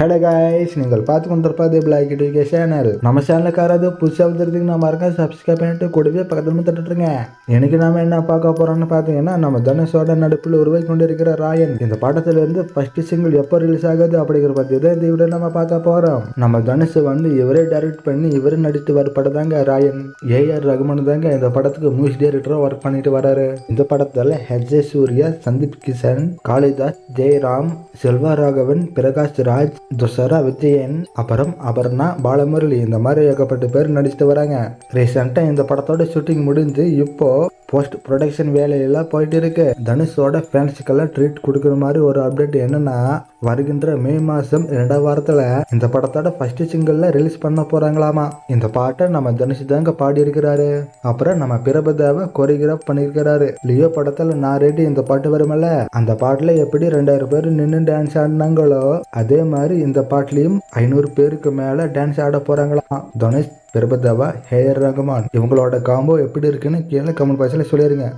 Hello guys நீங்கள் பார்த்து கொண்டிருப்பது பிளாக் டிகே சேனல் நம்ம சேனலுக்கு புதுசாக வந்துருந்தீங்கன்னா மறக்க சப்ஸ்கிரைப் பண்ணிட்டு கூடவே பக்கத்துல தட்டுட்டுருங்க. எனக்கு நாம என்ன பார்க்க போறோம்னு பார்த்தீங்கன்னா நம்ம தனுஷோட நடிப்பில் உருவாக்கி கொண்டிருக்கிற ராயன். இந்த படத்துல இருந்து ஃபர்ஸ்ட் சிங்கிள் எப்போ ரிலீஸ் ஆகுது அப்படிங்கிற பற்றி தான் இந்த வீடியோ நம்ம பார்க்க போறோம். நம்ம தனுஷ் வந்து இவரே டைரக்ட் பண்ணி இவரே நடித்து வர படம் தாங்க ராயன் ஏஆர் ரகுமன் தாங்க இந்த படத்துக்கு மியூசிக் டைரக்டராக ஒர்க் பண்ணிட்டு வராரு. இந்த படத்துல ஹெச் சூர்யா சந்தீப் கிஷன் காளிதாஸ் ஜெயராம் செல்வராகவன் பிரகாஷ் ராஜ் துஷரா விஜயன் அப்புறம் அபர்ணா பாலமுரளி இந்த மாதிரி ஏகப்பட்ட பேர் நடிச்சுட்டு வராங்க. ரீசெண்டாக இந்த படத்தோட ஷூட்டிங் முடிஞ்சு இப்போ போஸ்ட் ப்ரொடக்ஷன் வேலையெல்லாம் போயிட்டு இருக்கு. தனுஷோட ஃபேன்ஸுக்கெல்லாம் ட்ரீட் கொடுக்குற மாதிரி ஒரு அப்டேட் என்னன்னா வருகின்ற மே மாதம் ரெண்டாம் வாரத்தில் இந்த படத்தோட ஃபர்ஸ்ட் சிங்கிளில் ரிலீஸ் பண்ண போகிறாங்களாமா இந்த பாட்டை நம்ம தனுஷ் தாங்க பாடி இருக்கிறாரு அப்புறம் நம்ம பிரபதாவை கொரியோகிராஃப் பண்ணியிருக்கிறாரு. லியோ படத்தில் நான் ரெடி இந்த பாட்டு வருமல்ல? அந்த பாட்டில் எப்படி ரெண்டாயிரம் பேர் நின்று டான்ஸ் ஆடினாங்களோ அதே மாதிரி இந்த பாட்டிலையும் ஐநூறு பேருக்கு மேலே டான்ஸ் ஆட போகிறாங்களாம் தனுஷ் பிரபதாவா ஹேயர் ரகுமான் இவங்களோட காம்போ எப்படி இருக்குன்னு கீழே கமெண்ட் பாக்ஸில் சொல்லிடுங்க